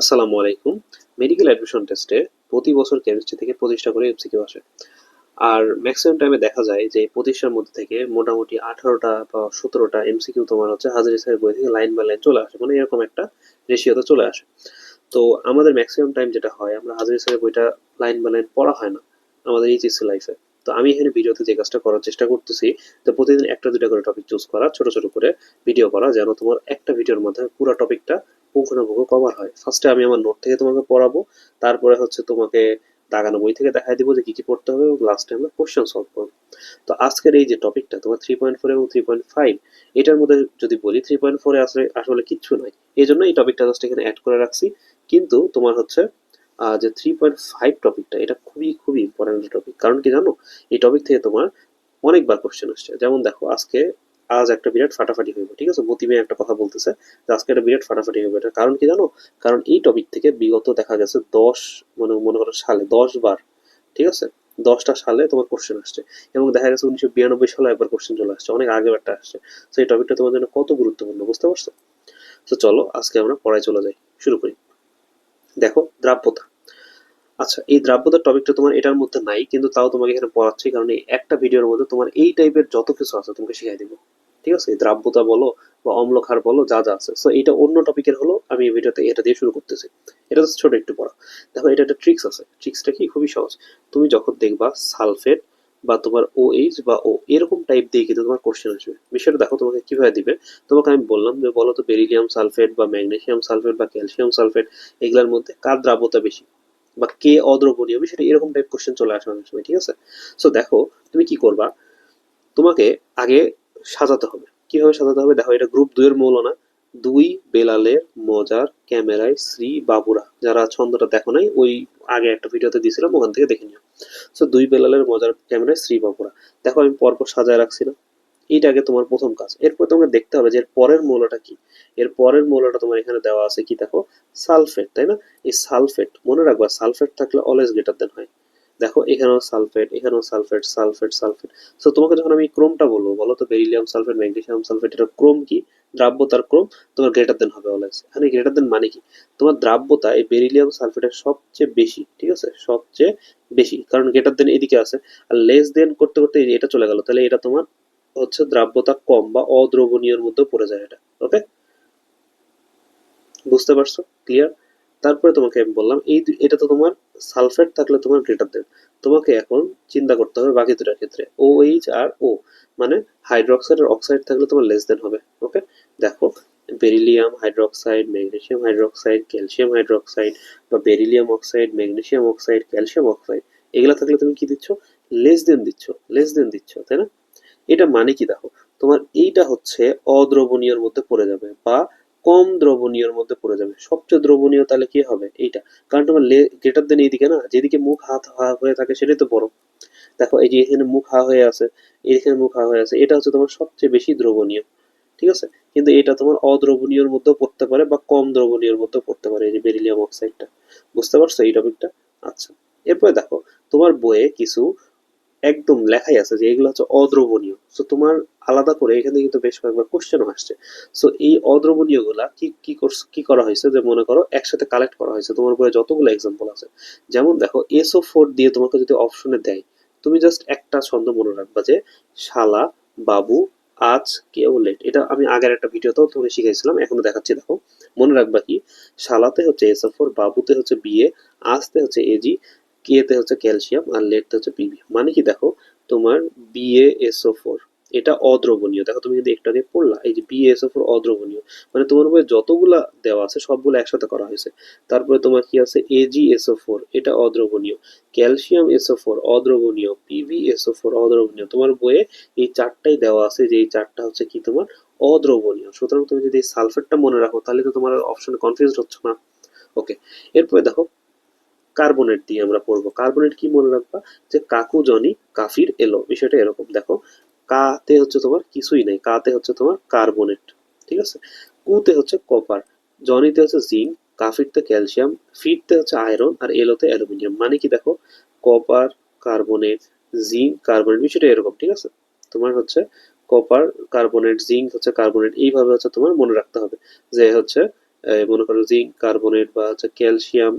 আসসালামু আলাইকুম। Medical admission টেস্টে প্রতি বছর কেমিস্ট্রি থেকে পঁচিশটা করে এমসিকিউ আসে। আর ম্যাক্সিমাম টাইমে দেখা যায় যে পঁচিশটার মধ্যে থেকে মোটামুটি আঠারোটা বা সতেরোটা এমসিকিউ তোমার হচ্ছে হাজারি স্যারের বই থেকে লাইন বাই লাইন চলে আসে। মানে এরকম একটা রেশিওতে চলে আসে। তো আমাদের ম্যাক্সিমাম টাইম যেটা হয়, আমরা হাজারি স্যারের বইটা লাইন বাই লাইন পড়া হয় না আমাদের এইচএসসি লাইফে তো আমি এখানে ভিডিওতে যে কাজটা করার চেষ্টা করতেছি যে প্রতিদিন একটা দুটা করে টপিক চুজ করা, ছোট ছোট করে ভিডিও করা, যেন তোমার একটা ভিডিওর মাধ্যমে পুরো টপিকটা পুঙ্খানুপুঙ্খ কভার হয়। ফার্স্টে আমি আমার নোট থেকে তোমাকে পড়াবো, তারপরে হচ্ছে তোমাকে দাগানো বই থেকে দেখাই দিব যে কি কি পড়তে হবে এবং লাস্টে আমরা কোশ্চেন সলভ করব। তো আজকের এই যে টপিকটা তোমার থ্রি পয়েন্ট ফোর এবং থ্রি পয়েন্ট ফাইভ এটার মধ্যে যদি বলি থ্রি পয়েন্ট ফোরে আসলে আসলে কিচ্ছু নয় এই জন্য এই টপিকটা জাস্ট এখানে অ্যাড করে রাখছি। কিন্তু তোমার হচ্ছে যে থ্রি পয়েন্ট ফাইভ টপিকটা এটা খুবই খুবই ইম্পর্টেন্ট টপিক কারণ কি জানো? এই টপিক থেকে তোমার অনেকবার কোশ্চেন আসছে। যেমন দেখো, আজকে, আজ একটা বিরাট ফাটাফাটি হইব, ঠিক আছে? মতিমে একটা কথা বলতেছে যে, আজকে একটা বিরাট ফাটাফাটি হইব এটা। কারণ কি জানো? কারণ এই টপিক থেকে বিগত দেখা গেছে দশ মানে মনে করো সালে, দশ বার, ঠিক আছে? দশটা সালে তোমার কোশ্চেন আসছে। এবং দেখা গেছে উনিশশো বিরানব্বই সালে একবার কোশ্চেন চলে আসছে। অনেক আগে একটা আসছে। তো এই টপিকটা তোমার জন্য কত গুরুত্বপূর্ণ, বুঝতে পারছ? তো চলো, আজকে আমরা পড়ায় চলে যাই। শুরু করি। দেখো, দ্রাব্যতা। আচ্ছা এই দ্রাব্যতার টপিকটা তোমার এটার মধ্যে নাই, কিন্তু তাও তোমাকে এখানে পড়াচ্ছি, কারণ এই একটা ভিডিওর মধ্যে তোমার এই টাইপের যত কিছু আছে তোমাকে শিখাই দিব। ঠিক আছে? দ্রাব্যতা বলো বা অম্লক্ষার বলো, যা যা আছে। সো এটা অন্য টপিকের হলো, আমি এই ভিডিওতে এটা দিয়ে শুরু করতেছি। এটা তো ছোট একটু পড়া। দেখো, এটা একটা ট্রিক্স আছে। ট্রিক্সটা কি? খুবই সহজ। তুমি যখন দেখবা সালফেট বা তোমার ও এইচ বা ও এরকম টাইপ দিয়ে কিন্তু তোমার কোশ্চেন আসবে। বিষয়টা দেখো, তোমাকে কীভাবে দিবে? তোমাকে আমি বললাম যে, বলো তো বেরিলিয়াম সালফেট বা ম্যাগনেসিয়াম সালফেট বা ক্যালসিয়াম সালফেট এগুলোর মধ্যে কার দ্রাব্যতা বেশি? বা কে অদ্রবণীয় বিষয়টা এরকম টাইপ কোশ্চেন চলে আসে অনেক সময়, ঠিক আছে? সো দেখো, তুমি কি করবা? তোমাকে আগে সাজাতে হবে। কীভাবে সাজাতে হবে? দেখো, এটা গ্রুপ দুইয়ের মৌল না দুই বেলালের মজার ক্যামেরায় শ্রী বাবুরা। যারা ছন্দটা দেখো নাই, ওই আগে একটা ভিডিওতে দিয়েছিলাম, ওখান থেকে দেখে নিও। সো দুই বেলালের মজার ক্যামেরায় শ্রী বাবুরা। দেখো, আমি পরপর সাজায় রাখছি না। এইটা আগে তোমার প্রথম কাজ। এরপর তোমাকে দেখতে হবে যে এর পরের মৌলটা কি। এর পরের মৌলটা তোমার এখানে দেওয়া আছে কি দেখো? সালফেট, তাই না? এই সালফেট, মনে রাখবা, সালফেট থাকলে অলওয়েজ গ্রেটার দেন হয়। দেখো, এখানেও সালফেট এখানেও সালফেট সালফেট সালফেট। সো তোমাকে যখন আমি ক্রোমটা বলব, বলো তো বেরিলিয়াম সালফেট ম্যাগনেসিয়াম সালফেট এটা ক্রোম কি? দ্রাব্যতার ক্রোম, তোমার গ্রেটার দেন হবে অলওয়েজ এখানে গ্রেটার দেন মানে কি? তোমার দ্রাব্যতা এই বেরিলিয়াম সালফেটের সবচেয়ে বেশি, ঠিক আছে? সবচেয়ে বেশি, কারণ গ্রেটার দেন এদিকে আছে। আর লেস দেন করতে করতে এটা চলে গেল, তাহলে এটা তোমার হচ্ছে দ্রাব্যতা কম বা অদ্রবণীয়র মধ্যে পড়ে যায় এটা ওকে বুঝতে পারছ? ক্লিয়ার তারপরে তোমাকে আমি বললাম, এই এটা তো তোমার সালফেট থাকলে তোমার গ্রেটার দেন তোমাকে এখন চিন্তা করতে হবে বাকি দুটার ক্ষেত্রে ও এইচ আর ও মানে হাইড্রোক্সাইড আর অক্সাইড থাকলে তোমার লেস দেন হবে ওকে দেখো beryllium hydroxide magnesium hydroxide calcium hydroxide বা beryllium oxide magnesium oxide calcium oxide এগুলা থাকলে তুমি কি দিচ্ছ? লেস দেন দিচ্ছ লেস দেন দিচ্ছ, তাই না? এটা মানে কি দেখো? তোমার এইটা হচ্ছে অদ্রবণীয়র মধ্যে পড়ে যাবে বা কম দ্রবণীয়র মধ্যে পড়ে যাবে। সবচেয়ে দ্রবণীয় তাহলে কি হবে? এইটা। কারণ তোমার গ্রেটার দেন এইদিকে না, যেদিকে মুখ হাত হা হয়ে থাকে সেটাই তো বড় দেখো, এই যে এখানে মুখ হা হয়ে আছে, এখানে মুখ হা হয়ে আছে, এটা হচ্ছে তোমার সবচেয়ে বেশি দ্রবণীয়। ঠিক আছে? কিন্তু এটা তোমার অদ্রবণীয়র মধ্যেও পড়তে পারে বা কম দ্রবণীয়র মধ্যেও পড়তে পারে, এই যে বেরিলিয়াম অক্সাইডটা বুঝতে পারছ এই টপিকটা আচ্ছা। এরপরে দেখো, তোমার বইয়ে কিছু একদম লেখাই আছে যে এগুলো হচ্ছে অদ্রবণীয়। তো তোমার আলাদা করে এখানে কিন্তু বেশ কয়েকবার কোশ্চেনও আসছে। সো এই অদ্রবণীয়গুলা কি কি কি করা হয়েছে? যে মনে করো একসাথে কালেক্ট করা হয়েছে। তোমার বইয়ে যতগুলো এক্সাম্পল আছে। যেমন দেখো এসও ফোর দিয়ে তোমাকে যদি অপশনে দেয়, তুমি জাস্ট একটা ছন্দ মনে রাখবা যে শালা, বাবু, আজ, কেউ লেট এটা আমি আগের একটা ভিডিওতেও তোমাকে শিখাইছিলাম এখনও দেখাচ্ছি, দেখো। মনে রাখবা কি? শালাতে হচ্ছে এসও ফোর বাবুতে হচ্ছে বিএ আজতে হচ্ছে এজি কেতে হচ্ছে ক্যালসিয়াম আর লেটতে হচ্ছে পিবি মানে কি দেখো, তোমার বিএএসও ফোর এটা অদ্রবণীয়। দেখো তুমি যদি একটু আগে পড়লা, এই যে বিএসও ফোর অদ্রবণীয়। মানে তোমার বইয়ে যতগুলা দেওয়া আছে সবগুলো একসাথে করা হয়েছে। তারপরে তোমার কি আছে? এজিএসও ফোর এটা অদ্রবণীয়। ক্যালসিয়াম এসও ফোর অদ্রবণীয়। পিভি এসও ফোর অদ্রবণীয়। তোমার বইয়ে এই চারটাই দেওয়া আছে যে এই চারটা হচ্ছে কি তোমার? অদ্রবণীয়। সুতরাং তুমি যদি সালফেটটা মনে রাখো, তাহলে তো তোমার অপশনে কনফিউজ হচ্ছে না। ওকে এরপরে দেখো কার্বনেট দিয়ে আমরা পড়ব। কার্বনেট কি মনে রাখবা? যে কাকু জনি কাফির এলো। বিষয়টা এরকম। দেখো, কাতে হচ্ছে তোমার কিছুই নাই। কাতে হচ্ছে তোমার কার্বনেট ঠিক আছে? কুতে হচ্ছে কপার জনিতে হচ্ছে জিঙ্ক কাফিরতে ক্যালসিয়াম ফিটতে হচ্ছে আয়রন আর এলোতে অ্যালুমিনিয়াম মানে কি দেখো? কপার কার্বনেট জিঙ্ক কার্বনেট বিষয়টা এরকম। ঠিক আছে? তোমার হচ্ছে কপার কার্বনেট জিঙ্ক হচ্ছে কার্বনেট এইভাবে হচ্ছে তোমার মনে রাখতে হবে। যে হচ্ছে মনে করো জিঙ্ক কার্বনেট বা হচ্ছে ক্যালসিয়াম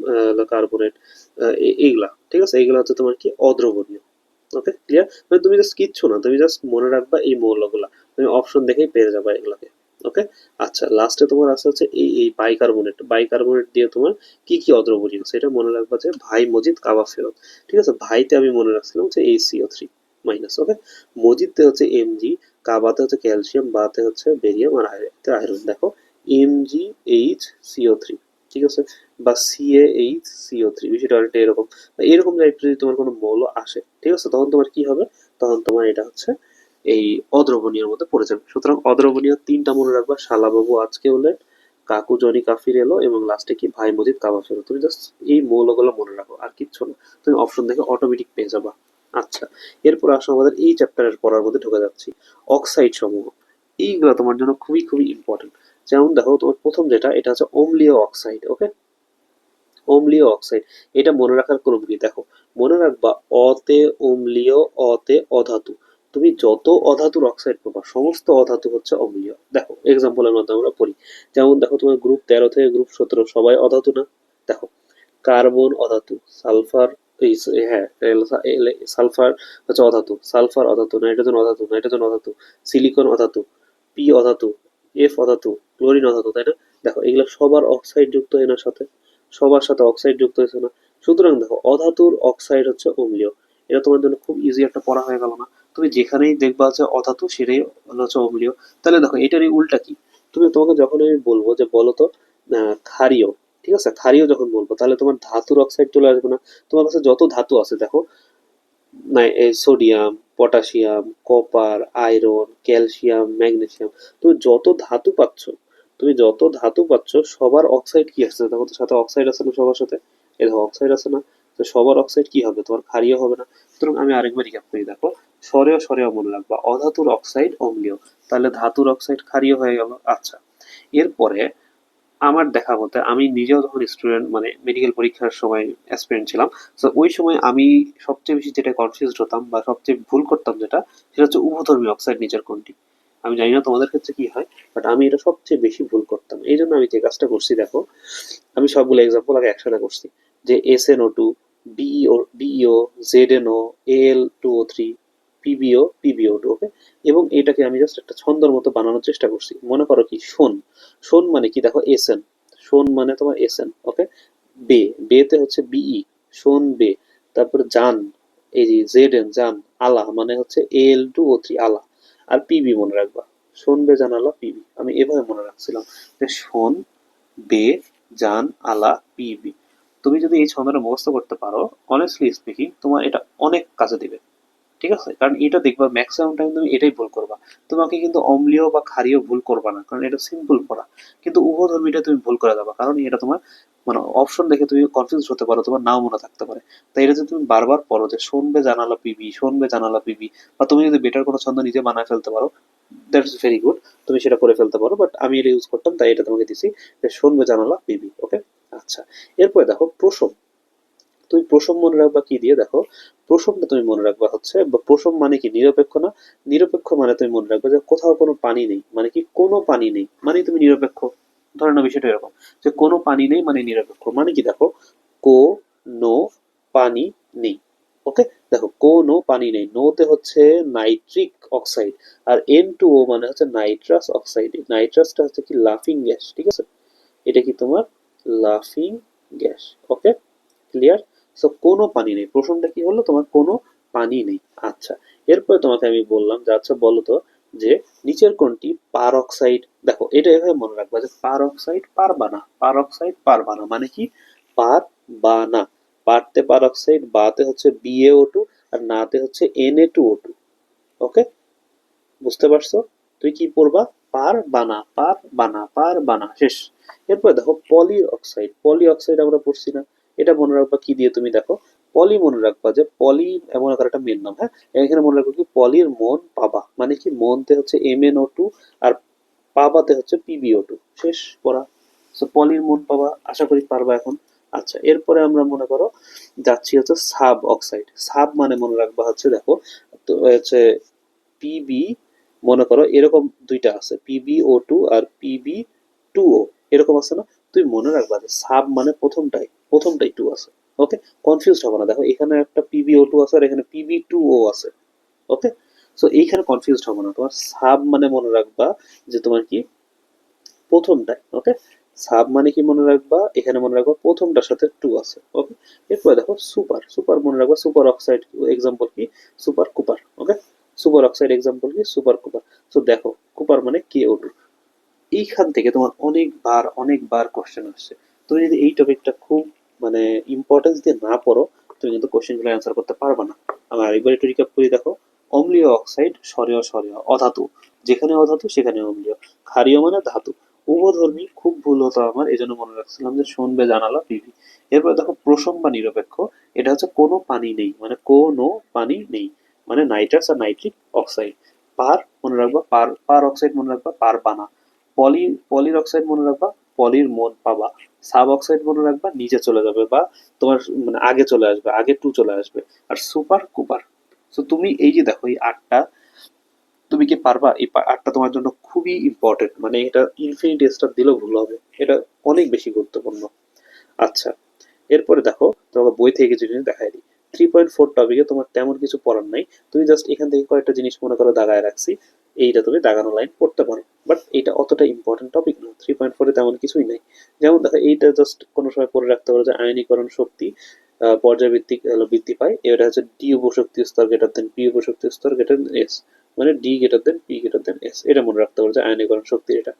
কার্বনেট এইগুলা, ঠিক আছে? এইগুলা হচ্ছে তোমার কি? অদ্রবণীয়। ওকে ক্লিয়ার মানে তুমি জাস্ট কিচ্ছু না, তুমি জাস্ট মনে রাখবা এই মৌলগুলা। তুমি অপশন দেখেই পেয়ে যাবা এগুলাকে। ওকে আচ্ছা লাস্টে তোমার আছে হচ্ছে এই এই বাইকার্বনেট বাইকার্বনেট দিয়ে তোমার কি কি অদ্রবণীয়? সেটা মনে রাখবা যে ভাই মজিদ, কাবা ফেরত। ঠিক আছে? ভাইতে আমি মনে রাখছিলাম হচ্ছে এই সিও থ্রি মাইনাস ওকে মজিদতে হচ্ছে এমজি কাবাতে হচ্ছে ক্যালসিয়াম বাতে হচ্ছে বেরিয়াম আর আয়রন দেখো। এমজি এইচ সিও থ্রি ঠিক আছে? বা সিএ এইচ সিও থ্রি বিষয়টা অনেকটা এরকম। এরকম টাইপের যদি তোমার কোনো মৌল আসে, ঠিক আছে? তখন তোমার কি হবে? তখন তোমার এটা হচ্ছে এই অদ্রবণীয়র মধ্যে পড়ে যাবে। সুতরাং অদ্রবণীয় তিনটা মনে রাখবা। শালাবাবু, আজকে হলে কাকু, জনি, কাফির এলো এবং লাস্টে কি? ভাই, মজিদ, কাবা ফেরো তুমি জাস্ট এই মৌলগুলো মনে রাখো, আর কিচ্ছু না। তুমি অপশন দেখে অটোমেটিক পেয়ে যাবা। আচ্ছা এরপর আসো আমাদের এই চ্যাপ্টারের পড়ার মধ্যে ঢুকে যাচ্ছি। অক্সাইড সমূহ, এইগুলো তোমার জন্য খুবই খুবই ইম্পর্টেন্ট যেমন দেখো, তোমার প্রথম যেটা, এটা হচ্ছে অম্লীয় অক্সাইড ওকে অম্লীয় অক্সাইড। এটা মনে রাখার ক্রম কি দেখো, মনে রাখবা, অতে অম্লীয়, অতে অধাতু। তুমি যত অধাতুর অক্সাইড পাবা, সমস্ত অধাতু হচ্ছে অম্লীয়। দেখো এক্সাম্পলের মাধ্যমে আমরা পড়ি। যেমন দেখো, তোমার গ্রুপ তেরো থেকে গ্রুপ সতেরো, সবাই অধাতু না? দেখো কার্বন অধাতু সালফার হ্যাঁ সালফার হচ্ছে অধাতু। সালফার অধাতু নাইট্রোজেন অধাতু নাইট্রোজেন অধাতু সিলিকন অধাতু পি অধাতু এফ অধাতু, ক্লোরিন অধাতু, তাই না? দেখো, এগুলো সবার অক্সাইড যুক্ত এনার সাথে, সবার সাথে অক্সাইড যুক্ত হয়েছে না। সুতরাং দেখো, অধাতুর অক্সাইড হচ্ছে অম্লীয়। এটা তোমার জন্য খুব ইজি একটা পড়া হয়ে গেল না। তুমি যেখানেই দেখবা যে অধাতু, সেটাই হচ্ছে অম্লীয়। তাহলে দেখো, এটারই উল্টা কি? তুমি তোমাকে যখন আমি বলব যে বলো তো ক্ষারীয়, ঠিক আছে? ক্ষারীয় যখন বলব, তাহলে তোমার ধাতুর অক্সাইড চলে আসবে না। তোমার কাছে যত ধাতু আছে, দেখো sodium, potassium, copper, iron, calcium, magnesium. তুমি যত ধাতু পাচ্ছ, তুমি যত ধাতু পাচ্ছ, সবার অক্সাইড কি আসছে দেখো তো সাথে অক্সাইড আছে না সবার সাথে? এই দেখো, অক্সাইড আছে না? তো সবার অক্সাইড কি হবে? তোমার ক্ষারীয় হবে না। সুতরাং আমি আরেকবার রিক্যাপ করি, দেখো। সরেও সরেও মনে রাখবা, অধাতুর অক্সাইড অম্লীয়। তাহলে ধাতুর অক্সাইড ক্ষারীয় হয়ে গেল আচ্ছা। এরপরে আমার দেখা মতে আমি নিজেও যখন স্টুডেন্ট মানে মেডিকেল পরীক্ষার সময় অ্যাসপিরেন্ট ছিলাম তো ওই সময় আমি সবচেয়ে বেশি যেটা কনফিউজ হতাম বা সবচেয়ে ভুল করতাম যেটা, সেটা হচ্ছে উভধর্মী অক্সাইড নিচের কোনটি আমি জানি না তোমাদের ক্ষেত্রে কি হয় বাট আমি এটা সবচেয়ে বেশি ভুল করতাম। এই জন্য আমি যে কাজটা করছি, দেখো, আমি সবগুলো এক্সাম্পল আগে একসাথে করছি। যে S N O two BEO BEO Z N O L two O three PBO PBO okay এবং এটাকে আমি জাস্ট একটা ছন্দর মতো বানানোর চেষ্টা করছি। মনে করো কি? শোন। শোন মানে কি? দেখো এস এন শোন মানে তোমার এস এন ওকে বে। বেতে হচ্ছে বিই। শোন বে। তারপরে জান। এই যে জেড এন জান, আলা মানে হচ্ছে এল টু ও থ্রি, আলা। আর পিবি মনে রাখবা। শোন বে, জান, আলা পিবি আমি এভাবে মনে রাখছিলাম যে শোন, বে, জান, আলা পিবি তুমি যদি এই ছন্দটা মুখস্থ করতে পারো অনেস্টলি স্পিকিং তোমার এটা অনেক কাজে দিবে। ঠিক আছে? কারণ এটা দেখবা ম্যাক্সিমাম টাইম তুমি এটাই ভুল করবা। তোমাকে কিন্তু অম্লীয় বা ক্ষারীয় ভুল করবা না, কারণ এটা সিম্পল পড়া কিন্তু উভধর্মীটা তুমি ভুল করে দেবা, কারণ এটা তোমার মানে অপশন দেখে তুমি কনফিউজ হতে পারো, তোমার নাও মনে থাকতে পারে। তাই এটা যদি তুমি বারবার পড়ো যে শুনবে জানালা পিবি শুনবে জানালা পিবি বা তুমি যদি বেটার কোনো ছন্দ নিজে বানায় ফেলতে পারো দ্যাটস ভেরি গুড তুমি সেটা করে ফেলতে পারো বাট আমি এটা ইউজ করতাম, তাই এটা তোমাকে দিছি যে শুনবে জানালা পিবি ওকে আচ্ছা এরপরে দেখো প্রসব তুমি প্রসব মনে রাখবা কি দিয়ে? দেখো প্রসবটা তুমি মনে রাখবা হচ্ছে, বা প্রসব মানে কি? নিরপেক্ষ না? নিরপেক্ষ মানে তুমি মনে রাখবে যে কোথাও কোনো পানি নেই মানে কি কোনো পানি নেই মানে তুমি নিরপেক্ষ। ধরে নাও বিষয়টা এরকম, যে কোনো পানি নেই মানে নিরপেক্ষ মানে কি? দেখো, কো নো পানি নেই ওকে দেখো, কো কোনো পানি নেই নোতে হচ্ছে নাইট্রিক অক্সাইড, আর এন টু ও মানে হচ্ছে নাইট্রাস অক্সাইড নাইট্রাসটা হচ্ছে কি লাফিং গ্যাস, ঠিক আছে? এটা কি তোমার? লাফিং গ্যাস ওকে সো কোনো পানি নেই। প্রশ্নটা কি হলো? তোমার কোনো পানি নেই। আচ্ছা এরপরে তোমাকে আমি বললাম যে আচ্ছা বলো তো যে, নিচের কোনটি পার অক্সাইড দেখো, এটা এভাবে মনে রাখবা যে পার অক্সাইড পারবা না পার অক্সাইড পারবা না মানে কি? পার বা না পারতে পার অক্সাইড বাতে হচ্ছে বিএও টু আর নাতে হচ্ছে NA two O two okay বুঝতে পারছ? তুই কি পড়বা? পার বানা পার বানা পার বানা শেষ। এরপরে দেখো পলি অক্সাইড পলি অক্সাইড আমরা পড়ছি না। এটা মনে রাখবা কি দিয়ে তুমি দেখো? পলি মনে রাখবা যে পলি এমন একটা মেন নাম হ্যাঁ? এখানে মনে রাখবা কি? পলির মন পাবা মানে কি? মনতে হচ্ছে এম এন ও টু আর পাবাতে হচ্ছে পিবিও টু শেষ, পড়া। সো পলির মন পাবা, আশা করি পারবা এখন। আচ্ছা এরপরে আমরা মনে করো যাচ্ছি হচ্ছে সাব অক্সাইড সাব মানে মনে রাখবা হচ্ছে দেখো, তো হচ্ছে পিবি মনে করো এরকম দুইটা আছে পিবি ও টু আর পিবি টু ও এরকম আছে না? তুই মনে রাখবা যে সাব মানে প্রথমটাই। প্রথমটাই টু আছে ওকে কনফিউজ হবে না। দেখো, এখানে একটা পিবিও টু আছে আর এখানে পিবি টু ও আছে ওকে সো এইখানে কনফিউজ হবে না। তোমার সাব মানে মনে রাখবা যে তোমার কি? প্রথমটাই ওকে সাব মানে কি মনে রাখবা? এখানে মনে রাখবা প্রথমটার সাথে টু আছে ওকে এরপরে দেখো সুপার সুপার মনে রাখবা সুপার অক্সাইড এক্সাম্পল কি? Super cooper okay super oxide example কি? সুপার কুপার সো দেখো কুপার মানে কে ও টু এইখান থেকে তোমার অনেকবার অনেকবার কোশ্চেন আসছে। তুমি যদি এই টপিকটা খুব মানে ইম্পর্টেন্স দিয়ে না পড়ো, তুমি কিন্তু কোশ্চেনগুলো অ্যান্সার করতে পারবে না। আমি আরেকবার একটু রিক্যাপ করি, দেখো, অম্লীয় অক্সাইড সরেয় সরেয় অধাতু। যেখানে অধাতু, সেখানে অম্লীয়। ক্ষারীয় মানে ধাতু। উভধর্মী, খুব ভুল হতো আমার এই জন্য মনে রাখছিলাম যে শুনবে, জানালা পিভি। এরপরে দেখো প্রসম বা নিরপেক্ষ, এটা হচ্ছে কোনো পানি নেই মানে কোনো পানি নেই মানে নাইট্রাস আর নাইট্রিক অক্সাইড পার, মনে রাখবা, পার পার অক্সাইড মনে রাখবা, পার পানা। পলি, পলির অক্সাইড মনে রাখবা পলির মন পাবা। সাব অক্সাইড মনে রাখবা, নিচে চলে যাবে বা তোমার মানে আগে চলে আসবে, আগে টু চলে আসবে। আর সুপার কুপার তো তুমি এই যে দেখো, এই আটটা, তুমি কি পারবা? এই আটটা তোমার জন্য খুবই ইম্পর্টেন্ট মানে এটা ইনফিনিটি স্টার দিলেও ভুল হবে। এটা অনেক বেশি গুরুত্বপূর্ণ। আচ্ছা এরপরে দেখো, তোমাকে বই থেকে কিছু জিনিস দেখাই দিই। থ্রি পয়েন্ট ফোর টপিকে তোমার তেমন কিছু পড়ার নাই। তুমি জাস্ট এখান থেকে কয়েকটা জিনিস মনে করো দাগায় রাখছি। এইটা তুমি দাগানো লাইন পড়তে পারো। বাট এটা অতটা ইম্পর্টেন্ট টপিক না। থ্রি পয়েন্ট ফোরে তেমন কিছুই নাই। যেমন দেখো, এইটা জাস্ট কোনো সময় পড়ে রাখতে পারো যে আয়নীকরণ শক্তি পর্যায়ভিত্তিক বৃদ্ধি পায়। এটা হচ্ছে ডি উপশক্তি স্তর গ্রেটার দেন পি উপশক্তি স্তর গ্রেটার দেন এস মানে D greater than P greater than S এটা মনে রাখতে পারো যে আয়নীকরণ শক্তি এটা।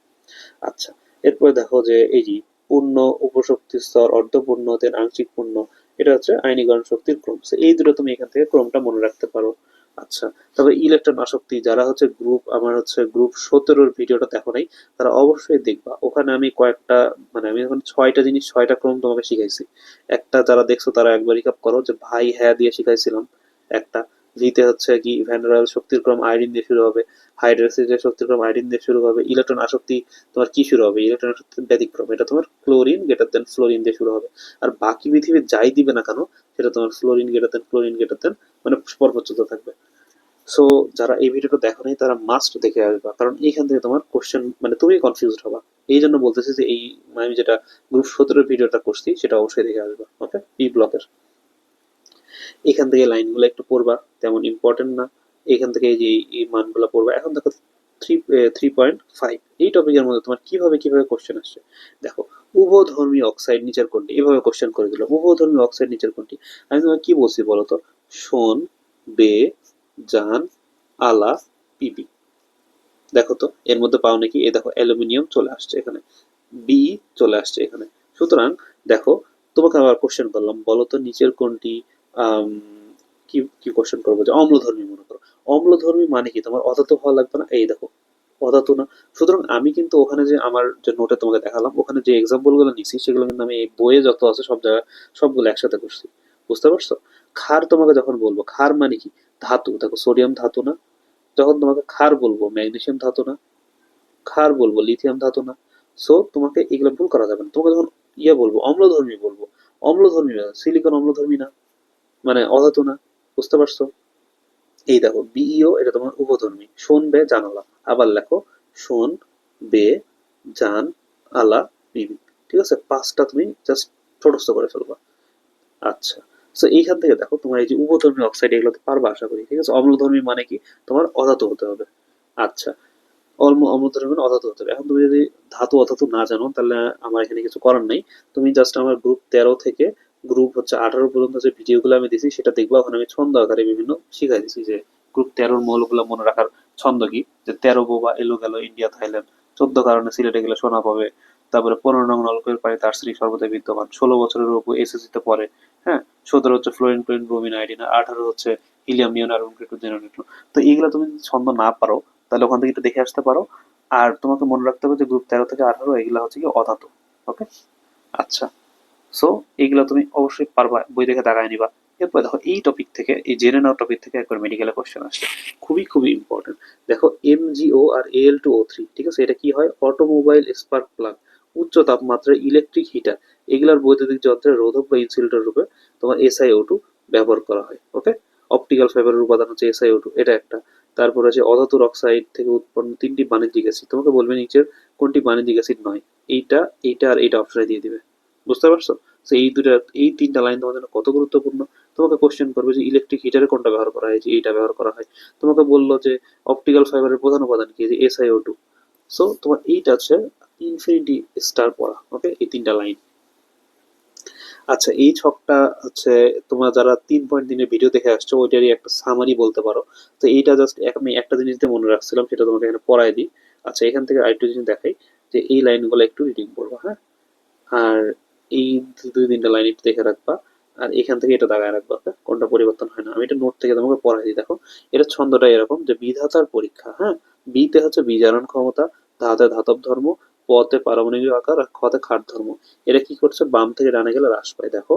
আচ্ছা এরপরে দেখো যে এই যে পূর্ণ উপশক্তি স্তর, অর্ধপূর্ণ দেন আংশিক পূর্ণ, এটা হচ্ছে আয়নীকরণ শক্তির ক্রম। এই দুটো তুমি এখান থেকে ক্রমটা মনে রাখতে পারো। আচ্ছা তবে ইলেকট্রন আসক্তি, যারা হচ্ছে গ্রুপ আমার হচ্ছে গ্রুপ সতেরোর ভিডিওটা দেখো নাই, তারা অবশ্যই দেখবা। ওখানে আমি কয়েকটা মানে আমি এখন ছয়টা জিনিস, ছয়টা ক্রম তোমাকে শিখাইছি। একটা যারা দেখছ তারা একবার রিকাপ করো যে ভাই হ্যাঁ দিয়ে শিখাইছিলাম, একটা। ভিতে হচ্ছে কি ভ্যান্ডারাল শক্তির ক্রম আয়োডিন দিয়ে শুরু হবে। হাইড্রোক্সিডের শক্তির ক্রম আয়োডিন দিয়ে শুরু হবে। ইলেকট্রন আসক্তি তোমার কি শুরু হবে? ইলেকট্রন আসক্তির ব্যতিক্রম। এটা তোমার ক্লোরিন গ্রেটার দেন ফ্লোরিন দিয়ে শুরু হবে। আর বাকি পৃথিবীর যাই দিবে না কেন, সেটা তোমার fluorine greater than chlorine greater than মানে পরপর চলতে থাকবে। সো যারা এই ভিডিওটা দেখো নাই, তারা মাস্ট দেখে আসবা। কারণ এইখান থেকে তোমার কোশ্চেন মানে তুমি কনফিউজড হবা। এই জন্য বলতেছি যে এই, আমি যেটা গ্রুপ সতেরো ভিডিওটা করছি, সেটা অবশ্যই দেখে আসবা। ওকে পি ব্লকের এখান থেকে লাইনগুলো একটু পড়বা, তেমন ইম্পর্টেন্ট না। এখান থেকে যে এই- মানগুলো পড়বা। এখন দেখো থ্রি থ্রি পয়েন্ট ফাইভ এই টপিকের মধ্যে তোমার কীভাবে কীভাবে কোশ্চেন আসছে? দেখো, উভধর্মী অক্সাইড নিচের কোনটি এভাবে কোশ্চেন করে দিল। উভধর্মী অক্সাইড নিচের কোনটি আমি তোমাকে কি বলছি বলো তো? শোন, বে, জান, আলা পিপি দেখো তো, এর মধ্যে পাও নাকি? এ দেখো, অ্যালুমিনিয়াম চলে আসছে এখানে। বি চলে আসছে এখানে। সুতরাং, দেখো, তোমাকে আবার কোশ্চেন করলাম। বলো তো, নিচের কোনটি কি কি কোশ্চেন করব যে অম্লধর্মী মনে করো। অম্লধর্মী মানে কি? তোমার অধাতু হওয়া লাগবে না? এই দেখো অধাতু না। সুতরাং আমি কিন্তু ওখানে যে আমার যে নোটে তোমাকে দেখালাম, ওখানে যে এক্সাম্পলগুলো নিছি, সেগুলো কিন্তু আমি এই বইয়ে যত আছে সব জায়গায়, সবগুলো একসাথে করছি। বুঝতে পারছ? ক্ষার তোমাকে যখন বলব, ক্ষার মানে কি? ধাতু। দেখো সোডিয়াম ধাতু না? যখন তোমাকে ক্ষার বলব ম্যাগনেশিয়াম ধাতু না? ক্ষার বলব লিথিয়াম ধাতু না? সো তোমাকে এগুলো ভুল করা যাবে না। তোমাকে যখন ইয়ে বলব, অম্লধর্মী বলব, অম্লধর্মী সিলিকন অম্লধর্মী না? মানে অধাতু না, বুঝতে পারছ? এই দেখো, বিইও এটা তোমার উভধর্মী শোন বে জানালা আবার লেখো, শোন বে জান আলা বিবি। ঠিক আছে? পাঁচটা তুমি জাস্ট ছোটস্থ করে ফেলবা। আচ্ছা। সো এইখান থেকে দেখো, তোমার এই যে উপধর্মী অক্সাইড এগুলো পারবা, আশা করি। ঠিক আছে? অম্লধর্মী মানে কি? তোমার অধাতু হতে হবে। আচ্ছা। অম্ল অম্লধর্মী মানে অধাতু হতে হবে। এখন তুমি যদি ধাতু অধাতু না জানো, তাহলে আমার এখানে কিছু করার নেই। তুমি জাস্ট আমার গ্রুপ তেরো থেকে গ্রুপ হচ্ছে আঠারো পর্যন্ত যে ভিডিওগুলো আমি দিছি, সেটা দেখবা। ওখানে আমি ছন্দ আকারে বিভিন্ন শিখাই দিছি যে গ্রুপ তেরোর মৌলগুলো মনে রাখার ছন্দ কি? যে তেরো বোবা এলো গেল ইন্ডিয়া, থাইল্যান্ড। চোদ্দ কারণে সিলেটে গেলে সোনা পাবে। তারপরে পনেরো নং নলকের পানি তার স্ত্রী সর্বদাই বিদ্যমান। ষোলো বছরের উপর এসএসসি তে পড়ে হ্যাঁ? সতেরো হচ্ছে ফ্লোরিন ক্লোরিন ব্রোমিন আইডিন আঠারো হচ্ছে হিলিয়াম নিয়ন আর নিউট্রন তো এইগুলো তুমি ছন্দ না পারো, তাহলে ওখান থেকে দেখে আসতে পারো। আর তোমাকে মনে রাখতে হবে যে গ্রুপ তেরো থেকে আঠারো, এগুলা হচ্ছে কি অধাতু ওকে আচ্ছা। সো এইগুলো তুমি অবশ্যই পারবা, বই দেখে দাগায় নিবা। এরপর দেখো, এই টপিক থেকে, এই জেনে নেওয়া টপিক থেকে একবার মেডিকেলের কোশ্চেন আসছে খুবই খুবই ইম্পর্টেন্ট দেখো এম এমজিও আর এল টু ও থ্রি ঠিক আছে? এটা কি হয়? অটোমোবাইল স্পার্ক প্লাগ উচ্চ তাপমাত্রার ইলেকট্রিক হিটার এগুলার বৈদ্যুতিক যন্ত্রের রোধক বা ইনসুলেটর রূপে তোমার এসআইও টু ব্যবহার করা হয় ওকে অপটিক্যাল ফাইবারের উপাদান হচ্ছে এসআইও টু এটা একটা। তারপর আছে অধাতুর অক্সাইড থেকে উৎপন্ন তিনটি বাণিজ্যিক অ্যাসিড তোমাকে বলবে নিচের কোনটি বাণিজ্যিক অ্যাসিড নয়? এইটা এইটা আর এইটা অপশনে দিয়ে দিবে। বুঝতে পারছ? তো এই দুটা এই তিনটা লাইন তোমার জন্য কত গুরুত্বপূর্ণ? তোমাকে কোশ্চেন করবে যে ইলেকট্রিক হিটারে কোনটা ব্যবহার করা হয়? এইটা ব্যবহার করা হয়। তোমাকে বলল যে অপটিক্যাল ফাইবারের প্রধান উপাদান কি? যে এসআইও টু সো তোমার এইটা হচ্ছে ইনফিনিটি স্টার পড়া ওকে এই তিনটা লাইন আচ্ছা এই ছকটা হচ্ছে তোমরা যারা তিন পয়েন্ট দিনের ভিডিও দেখে আসছো, ওইটারই একটা সামারি বলতে পারো। তো এইটা জাস্ট আমি একটা জিনিস দিয়ে মনে রাখছিলাম, সেটা তোমাকে এখানে পড়াই দিই। আচ্ছা এখান থেকে আরেকটু জিনিস দেখাই যে এই লাইনগুলো একটু রিডিং করব হ্যাঁ? আর এই দুই তিনটা লাইন একটু দেখে রাখবা। আর এখান থেকে এটা দাগায় রাখবা? কোনটা পরিবর্তন হয় না। আমি এটা নোট থেকে তোমাকে পড়াই দিই, দেখো। এটা ছন্দটা এরকম, যে বিধাতার পরীক্ষা হ্যাঁ? বিতে হচ্ছে বিজারণ ক্ষমতা ধাতে ধাতব ধর্ম পথে পারমাণবিক আকার, আর খতে খাট ধর্ম। এটা কি করছে? বাম থেকে ডানে গেলে হ্রাস পায়, দেখো।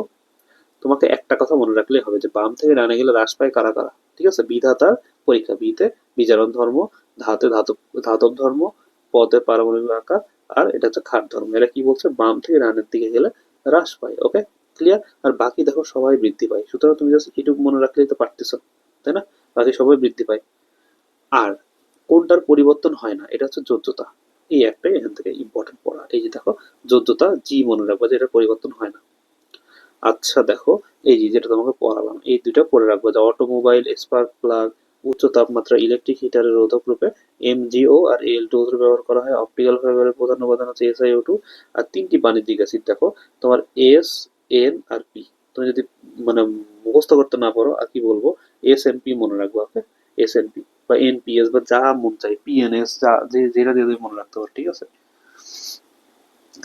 তোমাকে একটা কথা মনে রাখলেই হবে, যে বাম থেকে ডানে গেলে হ্রাস পায় কারা কারা? ঠিক আছে? বিধাতার পরীক্ষা, বিতে বিজারণ ধর্ম, ধাতে ধাতব ধাতব ধর্ম পথে পারমাণবিক আকার, আর এটা হচ্ছে খাট ধর্ম। এরা কি বলছে? বাম থেকে ডানের দিকে গেলে হ্রাস পায় ওকে ক্লিয়ার আর বাকি দেখো সবাই বৃদ্ধি পায়। সুতরাং তুমি জাস্ট এটুকু মনে রাখলেই তো পারতেছো, তাই না? বাকি সবাই বৃদ্ধি পায়। আর কোনটার পরিবর্তন হয় না, এটা হচ্ছে যোজ্যতা। এই একটাই এখান থেকে ইম্পর্টেন্ট পড়া। এই যে দেখো, যোজ্যতা জি মনে রাখব যে এটা পরিবর্তন হয় না। আচ্ছা দেখো, এই যে যেটা তোমাকে পড়ালাম, এই দুইটা পড়ে রাখব। যে অটোমোবাইল স্পার্ক প্লাগ উচ্চ তাপমাত্রা ইলেকট্রিক হিটারের রোধক রূপে এমজিও আর এল টু ব্যবহার করা হয়। অপটিক্যাল ফাইবারের প্রধান উপাদান হচ্ছে এসআইও টু আর তিনটি বাণিজ্যিক অ্যাসিড দেখো, তোমার এস এন আর পি তুমি যদি মানে মুখস্থ করতে না পারো, আর কি বলব? এস এন পি মনে রাখব, ওকে? এস এন পি বা এনপিএস বা যা মন চাই পিএনএস যা, যে, যেটা দিয়ে তুমি মনে রাখতে পারো, ঠিক আছে?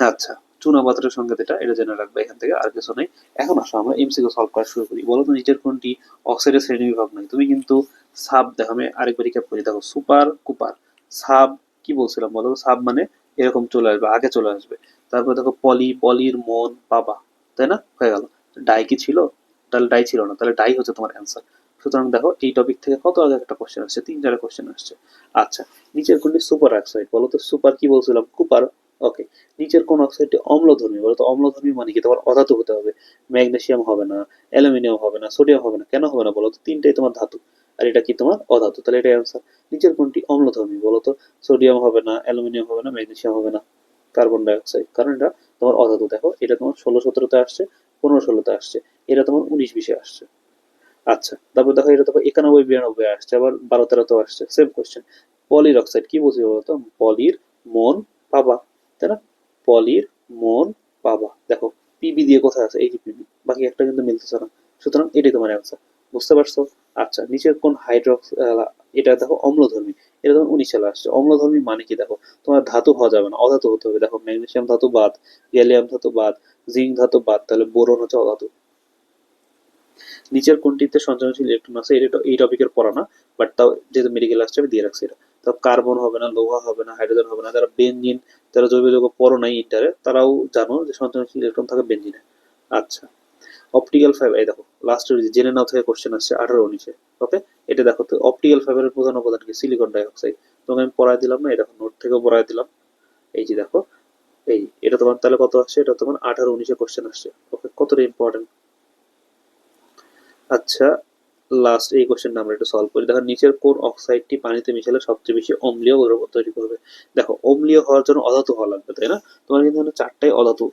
আচ্ছা চুনা পাথরের সঙ্গে এটা এটা জেনে রাখবে এখান থেকে, আর কিছু নেই। এখন আসো, আমরা এমসিকিউ সলভ করা শুরু করি। বলো তো, নিচের কোনটি? অক্সাইডের শ্রেণি বিভাগ নয় তুমি কিন্তু সাব দেখো আমি আরেকবার রিক্যাপ করি দেখো, সুপার কুপার। সাব কি বলছিলাম বলো? সাব মানে এরকম চলে আসবে, আগে চলে আসবে। তারপর দেখো পলি, পলির মন পাবা তাই না? হয়ে গেল। ডাই কি ছিল? তাহলে ডাই ছিল না, তাহলে ডাই হচ্ছে তোমার অ্যান্সার সুতরাং দেখো, এই টপিক থেকে কত আগে একটা কোশ্চেন আসছে? তিন চারটা কোশ্চেন আসছে। আচ্ছা নিচের কোনটি সুপার অক্সাইড বলো তো? সুপার কি বলছিলাম? কুপার ওকে নিচের কোন অক্সাইডটি অম্লধর্মী বলো তো? অম্লধর্মী মানে কি? তোমার অধাতু হতে হবে। ম্যাগনেসিয়াম হবে না, অ্যালুমিনিয়াম হবে না, সোডিয়াম হবে না, কেন হবে না বলো তো? তিনটাই তোমার ধাতু। আর এটা কি তোমার অধাতু? তাহলে এটাই অ্যান্সার নিচের কোনটি? অম্লধর্মী, বলো তো। সোডিয়াম হবে না অ্যালুমিনিয়াম হবে না ম্যাগনেসিয়াম হবে না কার্বন ডাইঅক্সাইড কারণ এটা তোমার অধাতু, দেখো, এটা তোমার ষোলো সতেরোতে আসছে, পনেরো ষোলোতে আসছে, এটা তোমার উনিশ বিশে আসছে। আচ্ছা তারপর দেখো, এটা তোমার একানব্বই, বিরানব্বই আসছে, আবার বারো তেরোতেও আসছে সেম কোয়েশ্চেন পলির অক্সাইড কি বলছি বলতো পলির মন পাবা, তাই না? পলির মন পাবা। দেখো পিবি দিয়ে কোথায় আছে? এই যে পিবি বাকি একটা কিন্তু মিলতেছে না। সুতরাং এটাই তোমার অ্যান্সার বুঝতে পারছ? আচ্ছা নিচের কোন হাইড্রক্স এটা দেখো অম্লধর্মী। এটা তোমার উনিশ সালে আসছে। অম্লধর্মী মানে কি দেখো? তোমার ধাতু হওয়া যাবে না, অধাতু হতে হবে। দেখো, ম্যাগনেসিয়াম ধাতু বাদ, গ্যালিয়াম ধাতু বাদ, জিঙ্ক ধাতু বাদ, তাহলে বোরন হচ্ছে অধাতু। নিচের কোনটিতে সঞ্চালনশীল ইলেকট্রন আছে, এটা এই টপিকের পড়া না বাট তাও যেহেতু মেডিকেল আসছে, আমি দিয়ে রাখছি এটা। তো কার্বন হবে না, লোহা হবে না হাইড্রোজেন হবে না, যারা বেঞ্জিন তারা জৈব যৌগ পড়ো নাই ইন্টারে তারাও জানো যে সঞ্চালনশীল ইলেকট্রন থাকে বেঞ্জিনে আচ্ছা অপটিক্যাল ফাইবার এই দেখো লাস্টের জেনে নাও থেকে কোশ্চেন আসছে, আঠারো উনিশে ওকে এটা দেখো তো অপটিক্যাল ফাইবারের প্রধান উপাদান কি? সিলিকন ডাইঅক্সাইড তোমাকে আমি পড়াই দিলাম না দেখো নোট থেকেও পড়াই দিলাম। এই যে দেখো, এই, এটা তোমার তাহলে কত আসছে? এটা তোমার আঠারো উনিশে কোশ্চেন আসছে ওকে কতটা ইম্পর্টেন্ট আচ্ছা লাস্ট এই কোশ্চেনটা আমরা একটু সলভ করি। দেখো, নিচের কোন অক্সাইডটি পানিতে মিশালে সবচেয়ে বেশি অম্লীয় দ্রব্য তৈরি করবে? দেখো, অম্লীয় হওয়ার জন্য অধাতু হওয়া লাগবে, তাই না? তোমার কিন্তু চারটাই অধাতু।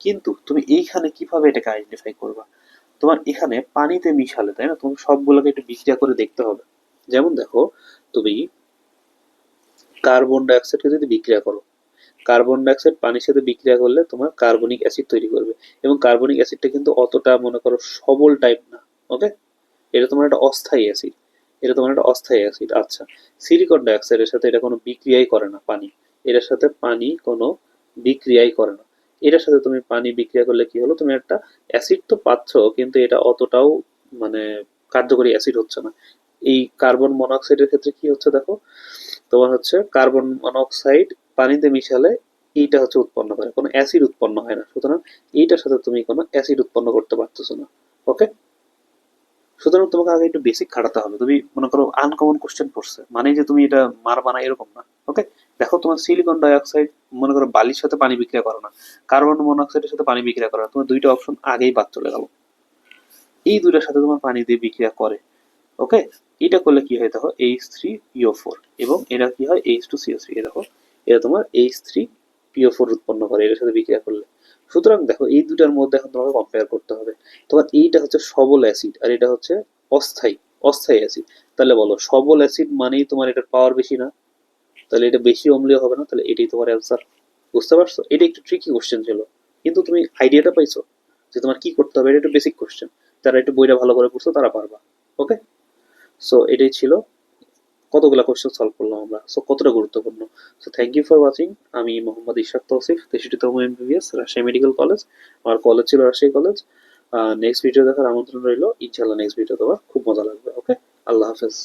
কিন্তু তুমি এইখানে কীভাবে এটাকে আইডেন্টিফাই করবা? তোমার এখানে পানিতে মিশালে, তাই না? তুমি সবগুলোকে একটু বিক্রিয়া করে দেখতে হবে। যেমন দেখো, তুমি কার্বন ডাইঅক্সাইডকে যদি বিক্রিয়া করো কার্বন ডাইঅক্সাইড পানির সাথে বিক্রিয়া করলে তোমার কার্বনিক অ্যাসিড তৈরি করবে। এবং কার্বনিক অ্যাসিডটা কিন্তু অতটা, মনে করো, সবল টাইপ না ওকে এটা তোমার একটা অস্থায়ী অ্যাসিড এটা তোমার একটা অস্থায়ী অ্যাসিড আচ্ছা সিলিকন ডাইঅক্সাইডের সাথে এটা কোনো বিক্রিয়াই করে না পানি, এটার সাথে পানি কোনো বিক্রিয়াই করে না। এটার সাথে তুমি পানি বিক্রিয়া করলে কি হলো? তুমি একটা অ্যাসিড তো পাচ্ছ, কিন্তু এটা অতটাও মানে কার্যকরী অ্যাসিড হচ্ছে না। এই কার্বন মনোক্সাইডের ক্ষেত্রে কি হচ্ছে দেখো? তোমার হচ্ছে কার্বন মনোক্সাইড পানিতে মিশালে এইটা হচ্ছে উৎপন্ন করে কোনো অ্যাসিড উৎপন্ন হয় না। সুতরাং এইটার সাথে তুমি কোনো অ্যাসিড উৎপন্ন করতে পারতেছো না ওকে সুতরাং তোমাকে আগে একটু বেসিক খাটাতে হবে। তুমি মনে করো আনকমন কোশ্চেন পড়ছে মানে যে তুমি এটা মারবা না এরকম না ওকে দেখো তোমার সিলিকন ডাইঅক্সাইড মনে করো বালির সাথে পানি বিক্রিয়া করো না কার্বন মনোক্সাইডের সাথে পানি বিক্রিয়া করে না, তোমার দুইটা অপশন আগেই বাদ চলে গেল। এই দুইটার সাথে তোমার পানি দিয়ে বিক্রিয়া করে ওকে এটা করলে কি হয় দেখো এইচ থ্রি পিও ফোর এবং এটা কি হয় এইচ টু সিও থ্রি দেখো, এটা তোমার এইচ থ্রি পিও ফোর উৎপন্ন করে, এটার সাথে বিক্রিয়া করলে। সুতরাং দেখো, এই দুটার মধ্যে এখন তোমাকে কম্পেয়ার করতে হবে। তোমার এইটা হচ্ছে সবল অ্যাসিড আর এটা হচ্ছে অস্থায়ী অস্থায়ী অ্যাসিড তাহলে বলো, সবল অ্যাসিড মানেই তোমার এটার পাওয়ার বেশি না? তাহলে এটা বেশি অম্লীয় হবে না? তাহলে এটাই তোমার অ্যান্সার বুঝতে পারছ? এটা একটু ট্রিকি কোশ্চেন ছিল। কিন্তু তুমি আইডিয়াটা পাইছো যে তোমার কি করতে হবে? এটা একটু বেসিক কোশ্চেন যারা একটু বইটা ভালো করে পড়ছো, তারা পারবা। ওকে সো এটাই ছিল কতগুলো কোশ্চেন সলভ করলাম আমরা? সো কতটা গুরুত্বপূর্ণ? So thank you for watching আমি মোহাম্মদ ইশাক তৌসিফ তেষট্টিতম এমবিবিএস রাজশাহী মেডিকেল কলেজ আমার কলেজ ছিল রাজশাহী কলেজ নেক্সট ভিডিও দেখার আমন্ত্রণ রইল। ইনশাল্লাহ নেক্সট ভিডিও তোমার খুব মজা লাগবে ওকে আল্লাহ হাফেজ।